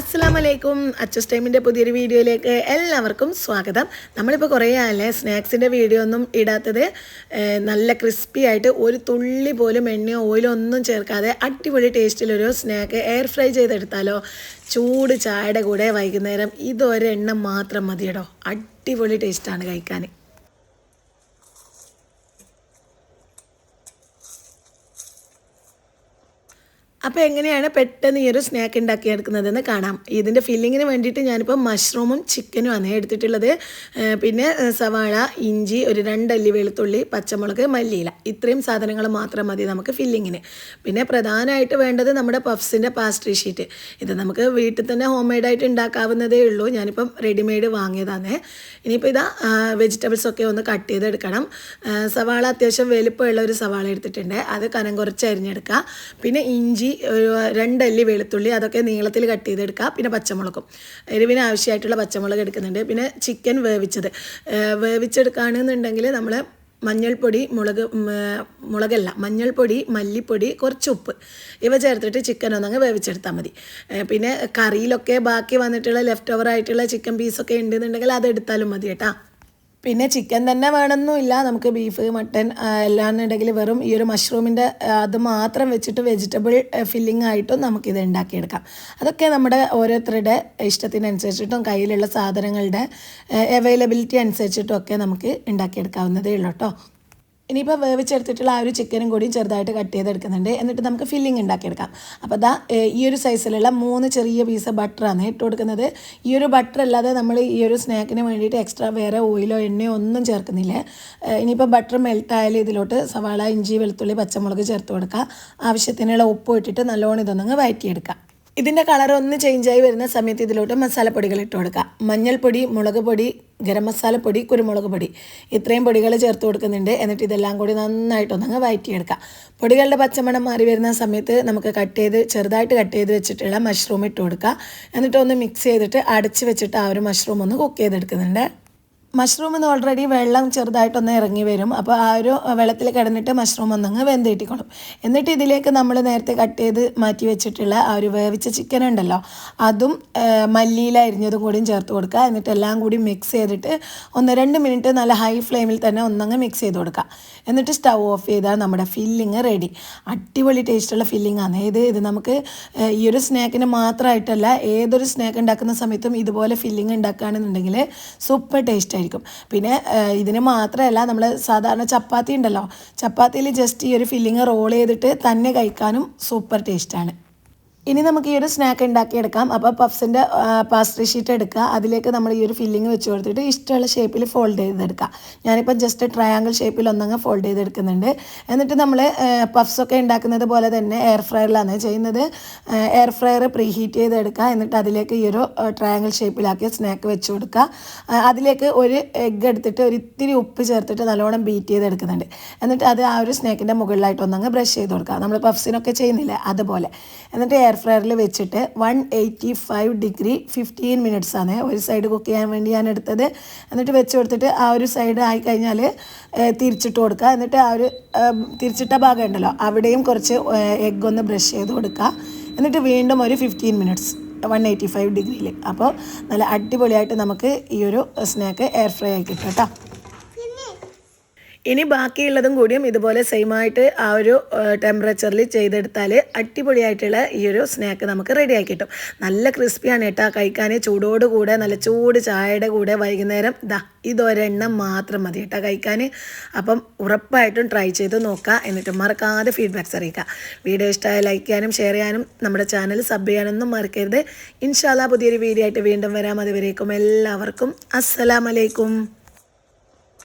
അസ്സാം വലൈക്കും അച്ചസ് ടൈമിന്റെ പുതിയൊരു വീഡിയോയിലേക്ക് എല്ലാവർക്കും സ്വാഗതം. നമ്മളിപ്പോൾ കുറേ ആയല്ലേ സ്നാക്സിന്റെ വീഡിയോ ഒന്നും ഇടാത്തത് നല്ല ക്രിസ്പി ആയിട്ട് ഒരു തുള്ളി പോലും എണ്ണയോ ഓയിലോ ഒന്നും ചേർക്കാതെ അടിപൊളി ടേസ്റ്റിലൊരു സ്നാക്ക് എയർ ഫ്രൈ ചെയ്തെടുത്താലോ? ചൂട് ചായയുടെ കൂടെ വൈകുന്നേരം ഇതൊരെണ്ണം മാത്രം മതിയടോ. അടിപൊളി ടേസ്റ്റാണ് കഴിക്കാൻ അപ്പോൾ എങ്ങനെയാണ് പെട്ടെന്ന് ഈ ഒരു സ്നാക്ക് ഉണ്ടാക്കിയെടുക്കുന്നതെന്ന് കാണാം. ഇതിന്റെ ഫില്ലിങ്ങിന് വേണ്ടിയിട്ട് ഞാനിപ്പോൾ മഷ്റൂമും ചിക്കനും ആണ് എടുത്തിട്ടുള്ളത്. പിന്നെ സവാള ഇഞ്ചി ഒരു രണ്ടല്ലി വെളുത്തുള്ളി പച്ചമുളക് മല്ലിയില. ഇത്രയും സാധനങ്ങൾ മാത്രം മതി നമുക്ക് ഫില്ലിങ്ങിന് പിന്നെ പ്രധാനമായിട്ട് വേണ്ടത് നമ്മുടെ പഫ്സിന്റെ പാസ്ട്രി ഷീറ്റ് ഇത് നമുക്ക് വീട്ടിൽ തന്നെ ഹോം മെയ്ഡായിട്ട് ഉണ്ടാക്കാവുന്നതേ ഉള്ളൂ. ഞാനിപ്പം റെഡിമെയ്ഡ് വാങ്ങിയതാണ്. ഇനിയിപ്പോൾ ഇതാ വെജിറ്റബിൾസ് ഒക്കെ ഒന്ന് കട്ട് ചെയ്തെടുക്കണം. സവാള അത്യാവശ്യം വലുപ്പമുള്ള ഒരു സവാള എടുത്തിട്ടുണ്ട്. അത് കനം കുറച്ച് അരിഞ്ഞെടുക്കുക പിന്നെ ഇഞ്ചി ഒരു രണ്ടല്ലി വെളുത്തുള്ളി അതൊക്കെ നീളത്തിൽ കട്ട് ചെയ്തെടുക്കുക. പിന്നെ പച്ചമുളകും. എരിവിന് ആവശ്യമായിട്ടുള്ള പച്ചമുളക് എടുക്കുന്നുണ്ട്. പിന്നെ ചിക്കൻ വേവിച്ചത്. വേവിച്ചെടുക്കുകയാണെന്നുണ്ടെങ്കിൽ നമ്മൾ മഞ്ഞൾപ്പൊടി മുളക് മുളകല്ല മഞ്ഞൾപ്പൊടി മല്ലിപ്പൊടി കുറച്ച് ഉപ്പ്. ഇവ ചേർത്തിട്ട് ചിക്കൻ ഒന്നങ്ങ് വേവിച്ചെടുത്താൽ മതി. പിന്നെ കറിയിലൊക്കെ ബാക്കി വന്നിട്ടുള്ള ലെഫ്റ്റ് ഓവർ ആയിട്ടുള്ള ചിക്കൻ പീസൊക്കെ ഉണ്ടെന്നുണ്ടെങ്കിൽ അതെടുത്താലും മതി കേട്ടോ. പിന്നെ ചിക്കൻ തന്നെ വേണമെന്നില്ല നമുക്ക് ബീഫ് മട്ടൻ എല്ലാന്നുണ്ടെങ്കിൽ വെറും ഈ ഒരു മഷ്റൂമിന്റെ അത് മാത്രം വെച്ചിട്ട് വെജിറ്റബിൾ ഫില്ലിംഗ് ആയിട്ടും നമുക്കിത് ഉണ്ടാക്കിയെടുക്കാം. അതൊക്കെ നമ്മുടെ ഓരോരുത്തരുടെ ഇഷ്ടത്തിനനുസരിച്ചിട്ടും കയ്യിലുള്ള സാധനങ്ങളുടെ അവൈലബിലിറ്റി അനുസരിച്ചിട്ടും ഒക്കെ നമുക്ക് ഉണ്ടാക്കിയെടുക്കാവുന്നതേ ഉള്ളൂ കേട്ടോ ഇനിയിപ്പോൾ വേവിച്ചെടുത്തിട്ടുള്ള ആ ഒരു ചിക്കനും കൂടി ചെറുതായിട്ട് കട്ട് ചെയ്തെടുക്കുന്നുണ്ട്. എന്നിട്ട് നമുക്ക് ഫില്ലിംഗ് ഉണ്ടാക്കിയെടുക്കാം. അപ്പോൾ ദാ ഈ ഒരു സൈസിലുള്ള മൂന്ന് ചെറിയ പീസ് ബട്ടറാണ് ഇട്ട് കൊടുക്കുന്നത്. ഈ ഒരു ബട്ടർ അല്ലാതെ നമ്മൾ ഈ ഒരു സ്നാക്കിന് വേണ്ടിയിട്ട് എക്സ്ട്രാ വേറെ ഓയിലോ എണ്ണയോ ഒന്നും ചേർക്കുന്നില്ല. ഇനിയിപ്പോൾ ബട്ടർ മെൽട്ടായാലും ഇതിലോട്ട് സവാള ഇഞ്ചി വെളുത്തുള്ളി പച്ചമുളക് ചേർത്ത് കൊടുക്കുക ആവശ്യത്തിനുള്ള ഉപ്പ് ഇട്ടിട്ട് നല്ലോണം ഇതൊന്നങ്ങ് വഴറ്റിയെടുക്കാം ഇതിന്റെ കളർ ഒന്ന് ചേഞ്ചായി വരുന്ന സമയത്ത് ഇതിലോട്ട് മസാലപ്പൊടികൾ ഇട്ട് കൊടുക്കുക. മഞ്ഞൾപ്പൊടി മുളക് പൊടി ഗരം മസാലപ്പൊടി കുരുമുളക് പൊടി. ഇത്രയും പൊടികൾ ചേർത്ത് കൊടുക്കുന്നുണ്ട്. എന്നിട്ട് ഇതെല്ലാം കൂടി നന്നായിട്ടൊന്നങ്ങ് വഴറ്റിയെടുക്കുക പൊടികളുടെ പച്ചമണം മാറി വരുന്ന സമയത്ത് നമുക്ക് കട്ട് ചെയ്ത് ചെറുതായിട്ട് കട്ട് ചെയ്ത് വെച്ചിട്ടുള്ള മഷ്റൂം ഇട്ട് കൊടുക്കുക. എന്നിട്ടൊന്ന് മിക്സ് ചെയ്തിട്ട് അടച്ച് വെച്ചിട്ട് ആ ഒരു മഷ്റൂം ഒന്ന് കുക്ക് ചെയ്തെടുക്കുന്നുണ്ട്. മഷ്റൂമിൽ ഒന്ന് ഓൾറെഡി വെള്ളം ചെറുതായിട്ടൊന്ന് ഇറങ്ങി വരും. അപ്പോൾ ആ ഒരു വെള്ളത്തിൽ കിടന്നിട്ട് മഷ്റൂം ഒന്നങ്ങ് വെന്തിട്ടിക്കോളും. എന്നിട്ട് ഇതിലേക്ക് നമ്മൾ നേരത്തെ കട്ട് ചെയ്ത് മാറ്റി വെച്ചിട്ടുള്ള ആ ഒരു വേവിച്ച ചിക്കൻ ഉണ്ടല്ലോ അതും മല്ലിയിൽ അരിഞ്ഞതും കൂടിയും ചേർത്ത് കൊടുക്കുക. എന്നിട്ട് എല്ലാം കൂടി മിക്സ് ചെയ്തിട്ട് ഒന്ന് രണ്ട് മിനിറ്റ് നല്ല ഹൈ ഫ്ലെയിമിൽ തന്നെ ഒന്നങ്ങ് മിക്സ് ചെയ്ത് കൊടുക്കുക. എന്നിട്ട് സ്റ്റൗ ഓഫ് ചെയ്താൽ നമ്മുടെ ഫില്ലിങ് റെഡി അടിപൊളി ടേസ്റ്റുള്ള ഫില്ലിംഗ് ആണ്. ഇത് ഇത് നമുക്ക് ഈ ഒരു സ്നാക്കിന് മാത്രമായിട്ടല്ല ഏതൊരു സ്നാക്ക് ഉണ്ടാക്കുന്ന സമയത്തും ഇതുപോലെ ഫില്ലിംഗ് ഉണ്ടാക്കുകയാണെന്നുണ്ടെങ്കിൽ സൂപ്പർ ടേസ്റ്റ് ആയിരിക്കും. പിന്നെ ഇതിന് മാത്രമല്ല നമ്മൾ സാധാരണ ചപ്പാത്തി ഉണ്ടല്ലോ. ചപ്പാത്തിയിൽ ജസ്റ്റ് ഈ ഒരു ഫില്ലിങ് റോൾ ചെയ്തിട്ട് തന്നെ കഴിക്കാനും സൂപ്പർ ടേസ്റ്റാണ് ഇനി നമുക്ക് ഈ ഒരു സ്നാക്ക് ഉണ്ടാക്കിയെടുക്കാം. അപ്പോൾ പഫ്സിന്റെ പാസ്ട്രി ഷീറ്റ് എടുക്കുക. അതിലേക്ക് നമ്മൾ ഈ ഒരു ഫില്ലിങ് വെച്ച് കൊടുത്തിട്ട് ഇഷ്ടമുള്ള ഷേപ്പിൽ ഫോൾഡ് ചെയ്തെടുക്കുക. ഞാനിപ്പോൾ ജസ്റ്റ് ട്രയാങ്കിൾ ഷേപ്പിൽ ഒന്നങ്ങ് ഫോൾഡ് ചെയ്തെടുക്കുന്നുണ്ട്. എന്നിട്ട് നമ്മൾ പഫ്സൊക്കെ ഉണ്ടാക്കുന്നത് പോലെ തന്നെ എയർ ഫ്രയറിലാണ് ചെയ്യുന്നത്. എയർ ഫ്രയർ പ്രീ ഹീറ്റ് ചെയ്തെടുക്കുക. എന്നിട്ട് അതിലേക്ക് ഈ ഒരു ട്രയാങ്കിൾ ഷേപ്പിലാക്കിയ സ്നാക്ക് വെച്ച് കൊടുക്കുക. അതിലേക്ക് ഒരു എഗ്ഗ് എടുത്തിട്ട് ഒരു ഇത്തിരി ഉപ്പ് ചേർത്തിട്ട് നല്ലോണം ബീറ്റ് ചെയ്തെടുക്കുന്നുണ്ട്. എന്നിട്ട് അത് ആ ഒരു സ്നാക്കിന്റെ മുകളിലായിട്ട് ഒന്നങ്ങ് ബ്രഷ് ചെയ്ത് കൊടുക്കുക. നമ്മൾ പഫ്സിനൊക്കെ ചെയ്യുന്നില്ല? അതുപോലെ. എന്നിട്ട് എയർ ഫ്രയറിൽ വെച്ചിട്ട് one eighty five degree fifteen minutes ആണ്. ഒരു സൈഡ് കുക്ക് ചെയ്യാൻ വേണ്ടി ഞാൻ എടുത്തത്. എന്നിട്ട് വെച്ച് കൊടുത്തിട്ട് ആ ഒരു സൈഡ് ആയി കഴിഞ്ഞാൽ തിരിച്ചിട്ട് കൊടുക്കുക. എന്നിട്ട് ആ ഒരു തിരിച്ചിട്ട ഭാഗം ഉണ്ടല്ലോ അവിടെയും കുറച്ച് എഗ്ഗ് ഒന്ന് ബ്രഷ് ചെയ്ത് കൊടുക്കുക. എന്നിട്ട് വീണ്ടും ഒരു fifteen minutes one eighty five ഡിഗ്രിയിൽ അപ്പോൾ നല്ല അടിപൊളിയായിട്ട് നമുക്ക് ഈ ഒരു സ്നാക്ക് എയർ ഫ്രൈ ആയി കിട്ടും കേട്ടോ. ഇനി ബാക്കിയുള്ളതും കൂടിയും ഇതുപോലെ സെയിം ആയിട്ട് ആ ഒരു ടെമ്പറേച്ചറിൽ ചെയ്തെടുത്താൽ അടിപൊളിയായിട്ടുള്ള ഈ ഒരു സ്നാക്ക് നമുക്ക് റെഡിയാക്കി കിട്ടും. നല്ല ക്രിസ്പിയാണ് കേട്ടോ. കഴിക്കാൻ ചൂടോട് കൂടെ നല്ല ചൂട് ചായയുടെ കൂടെ വൈകുന്നേരം. ദാ ഇതൊരെണ്ണം മാത്രം മതി കേട്ടോ കഴിക്കാൻ അപ്പം ഉറപ്പായിട്ടും ട്രൈ ചെയ്ത് നോക്കുക എന്നിട്ട് മറക്കാതെ ഫീഡ്ബാക്ക്സ് അറിയിക്കുക വീഡിയോ ഇഷ്ടമായ ലൈക്ക് ചെയ്യാനും ഷെയർ ചെയ്യാനും നമ്മുടെ ചാനൽ സബ് ചെയ്യാനൊന്നും മറക്കരുത്. ഇൻഷാല്ല പുതിയൊരു വീഡിയോ ആയിട്ട് വീണ്ടും വരാം. അതുവരേക്കും എല്ലാവർക്കും അസ്സലാമലൈക്കും.